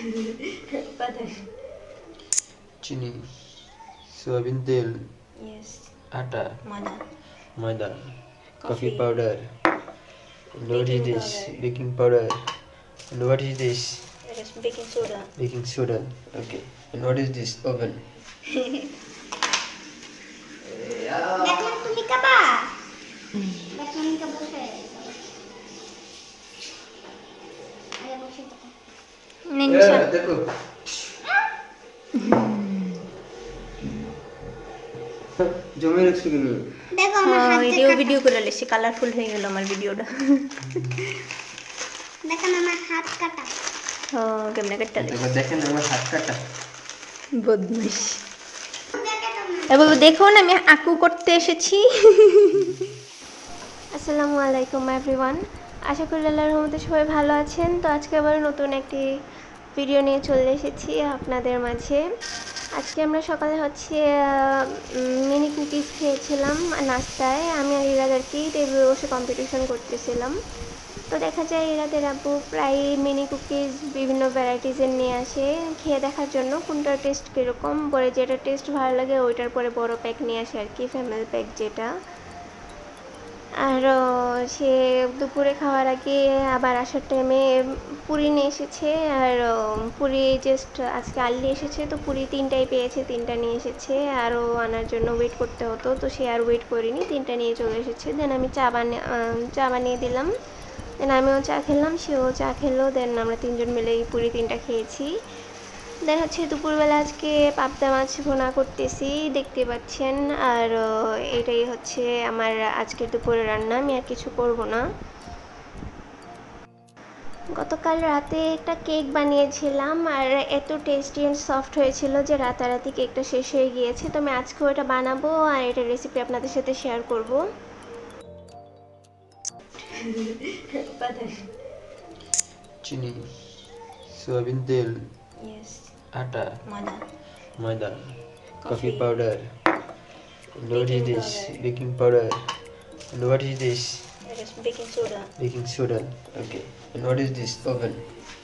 Cini, chili soybean tel, yes. Ada. Maida coffee. Powder. And what is this? baking powder. And what is this? Baking soda. Baking soda. Okay. And what is this oven? Yeah. nak apa? Ninja. দেখো। জমে রাখছো কেন? দেখো video video করে লেছি colourful হয়ে গেল আমার ভিডিওটা দেখেন আমার হাত কাটা। ও কেমনে কাটটা দেখেন আমার হাত কাটা। তোমরা এবার দেখুন আমি আকু করতে এসেছি। আসসালামু আলাইকুম এভরিওয়ান আশা করি আল্লাহর রহমতে সবাই ভালো আছেন। তো আজকে আবার নতুন একটি ভিডিও নিয়ে চলে এসেছি আপনাদের মাঝে। আজকে আমরা সকালে হচ্ছে মিনি কুকিজ খেয়েছিলাম নাস্তায়। আমি আর ইরাদ আর কি টেবিলে বসে কম্পিটিশন করতেছিলাম। তো দেখা যায় ইরাদের আব্বু প্রায় মিনি কুকিজ বিভিন্ন ভ্যারাইটিসের নিয়ে আসে। খেয়ে দেখার জন্য কোনটার টেস্ট কীরকম পরে যেটা টেস্ট ভালো লাগে ওইটার পরে বড় প্যাক নিয়ে আসে আর কি ফ্যামিলি প্যাক যেটা। আর সে দুপুরে খাওয়ার আগে আবার আসার টাইমে পুরি নিয়ে এসেছে। আর পুরি জাস্ট আজকে আললি এসেছে, তো পুরি তিনটাই পেয়েছে, তিনটা নিয়ে এসেছে। আরও আনার জন্য ওয়েট করতে হতো, তো সে আর ওয়েট করিনি, তিনটা নিয়ে চলে এসেছে। দেন আমি চা বানিয়ে চা বানিয়ে দিলাম। দেন আমিও চা খেলাম, সেও চা খেলো। দেন আমরা তিনজন মিলে পুরি তিনটা খেয়েছি। দেন হচ্ছে দুপুরবেলা আজকে পাবদা মাছ ভোনা করতেছি দেখতে পাচ্ছেন। আর এটাই হচ্ছে আমার আজকের দুপুরের রান্না আমি আর কিছু করব না। গতকাল রাতে একটা কেক বানিয়েছিলাম আর এত টেস্টি অ্যান্ড সফট হয়েছিল যে রাতারাতি কেকটা শেষ হয়ে গিয়েছে। তো আমি আজকেও এটা বানাবো আর এটার রেসিপি আপনাদের সাথে শেয়ার করব। চিনি সোয়াবিন তেল। Yes, আটা mother. ময়দা Coffee. coffee powder and what is Baking this powder. baking powder and what is this There is baking soda. baking soda okay and what is this oven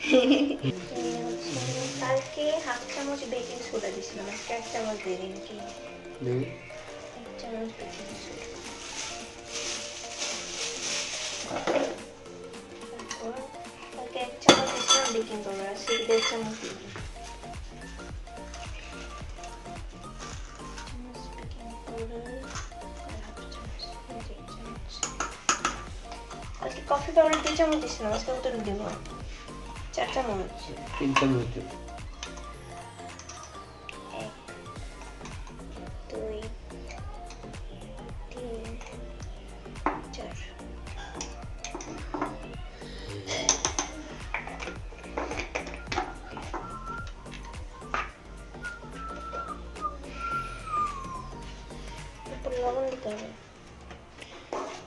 কালকে half চামচ baking soda দিয়েছিলাম আজকে এক চামচ দিয়ে দিন কি No? এক চামচ বেকিং সোডা কালকে এক চামচ দিয়েছিলাম বেকিং পাউডার আজকে দেড় চামচ দিয়ে coffee powder দুই চামচ না আজকে কতটুকু দেবো চার চামচ। তিন চামচ এক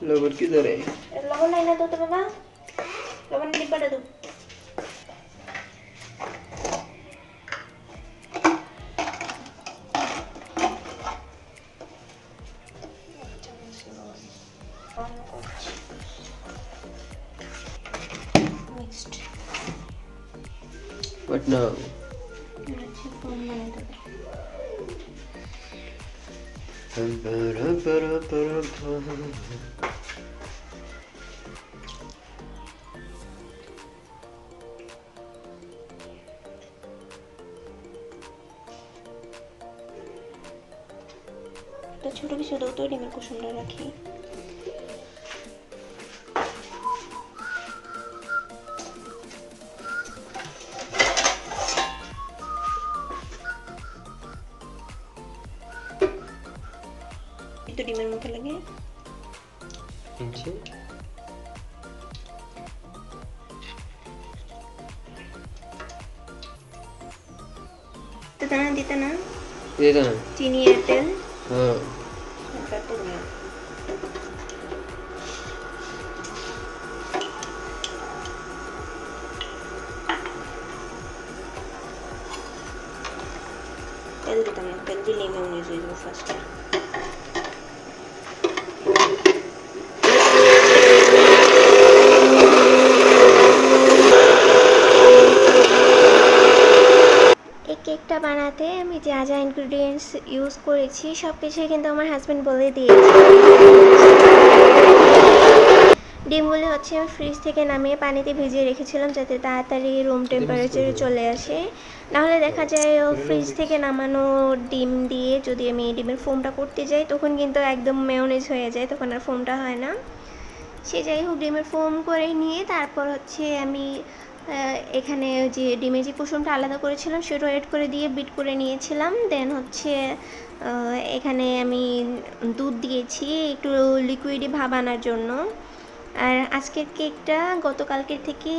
लवन किधर है लवन नहीं तो तो लवन नहीं पड़ा तू But now. Ba ba ba ba ba ba. একটা ছোট কিছু তো ডিমের কুসুমটা রাখি। ডিমের মুখে লাগে। দিতে না দিতে না। চিনি তেল হ্যাঁ। তারপর নিও। তেল দিতাম না তেল দিলে মেউনিজ হয়ে যাবে ফার্স্টে কেকটা বানাতে আমি যা যা ইনগ্রিডিয়েন্টস ইউজ করেছি সব কিছুই কিন্তু আমার হাজব্যান্ড বলে দিয়েছে। ডিমগুলো হচ্ছে আমি ফ্রিজ থেকে নামিয়ে পানিতে ভিজিয়ে রেখেছিলাম যাতে তাড়াতাড়ি রুম টেম্পারেচারে চলে আসে। নাহলে দেখা যায় ফ্রিজ থেকে নামানো ডিম দিয়ে যদি আমি ডিমের ফোমটা করতে যাই তখন কিন্তু একদম মেয়নেজ হয়ে যায় তখন আর ফোমটা হয় না। সে যাই হোক ডিমের ফোম করে নিয়ে তারপর হচ্ছে আমি এখানে যে ডিমের যে কুসুমটা আলাদা করেছিলাম, সেটা এড করে দিয়ে বিট করে নিয়েছিলাম। দেন হচ্ছে এখানে আমি দুধ দিয়েছি একটু লিকুইডি ভাব আনার জন্য। আর আজকের কেকটা গতকালকের থেকে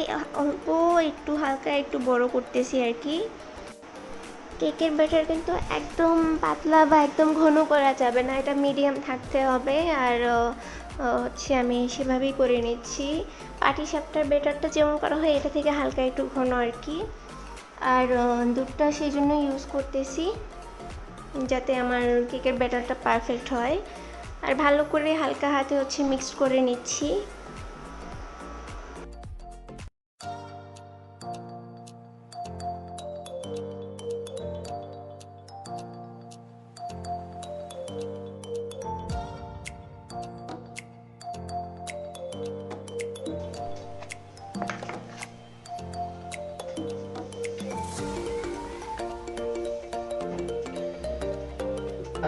অল্প একটু হালকা একটু বড় করতেছি আর কি। কেকের ব্যাটার কিন্তু একদম পাতলা বা একদম ঘন করা যাবে না, এটা মিডিয়াম থাকতে হবে। আর হচ্ছে আমি সেভাবেই করে নিচ্ছি। পাটি সাপটার বেটারটা যেমন করা হয়, এটা থেকে হালকা একটু ঘন আর কি। আর দুধটা সেই জন্য ইউজ করতেছি, যাতে আমার কেকের ব্যাটারটা পারফেক্ট হয়। আর ভালো করে হালকা হাতে হচ্ছে মিক্সড করে নিচ্ছি।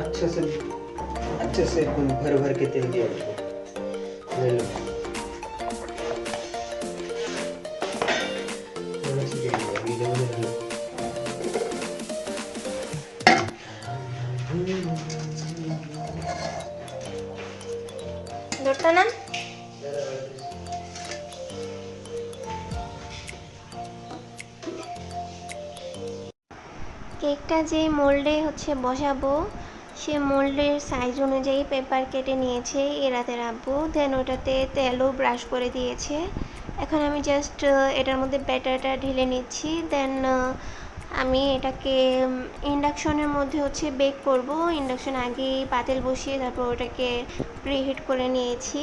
अच्छा से अच्छे से एकदम भर भर के तेल दिया उसको ले लो थोड़ा सा तेल दिया, गीले में रख लो দুধটা না কেকটা যে মোল্ডে হচ্ছে বসাবো সে মোল্ডের সাইজ অনুযায়ী পেপার কেটে নিয়েছে এরাতে রাখব দেন ওটাতে তেলও ব্রাশ করে দিয়েছে। এখন আমি জাস্ট এটার মধ্যে ব্যাটারটা ঢেলে নিচ্ছি। দেন আমি এটাকে ইন্ডাকশনের মধ্যে হচ্ছে বেক করব। ইন্ডাকশন আগেই পাতিল বসিয়ে তারপর ওটাকে প্রিহিট করে নিয়েছি।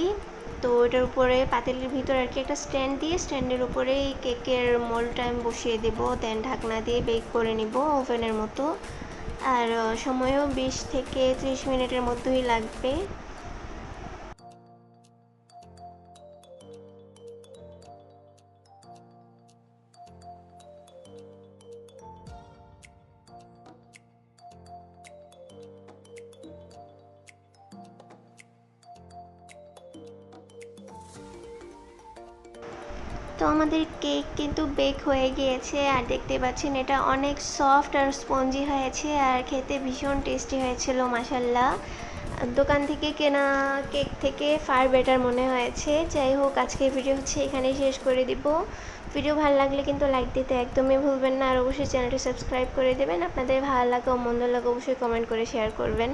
তো ওটার উপরে পাতিলের ভিতরে আর কি একটা স্ট্যান্ড দিয়ে স্ট্যান্ডের উপরে কেকের মোলটা আমি বসিয়ে দেবো। দেন ঢাকনা দিয়ে বেক করে নিব ওভেনের মতো। আর সময়ও বিশ থেকে ত্রিশ মিনিটের মতোই লাগবে। তো আমাদের কেক কিন্তু বেক হয়ে গিয়েছে আর দেখতে পাচ্ছেন এটা অনেক সফট আর স্পঞ্জি হয়েছে আর খেতে ভীষণ টেস্টি হয়েছিল মাসাল্লাহ দোকান থেকে কেনা কেক থেকে ফার বেটার মনে হয়েছে। যাই হোক, আজকের ভিডিও হচ্ছে এখানেই শেষ করে দিব। ভিডিও ভালো লাগলে কিন্তু লাইক দিতে একদমই ভুলবেন না আর অবশ্যই চ্যানেলটি সাবস্ক্রাইব করে দেবেন। আপনাদের ভালো লাগা ও মন্দ লাগা অবশ্যই কমেন্ট করে শেয়ার করবেন।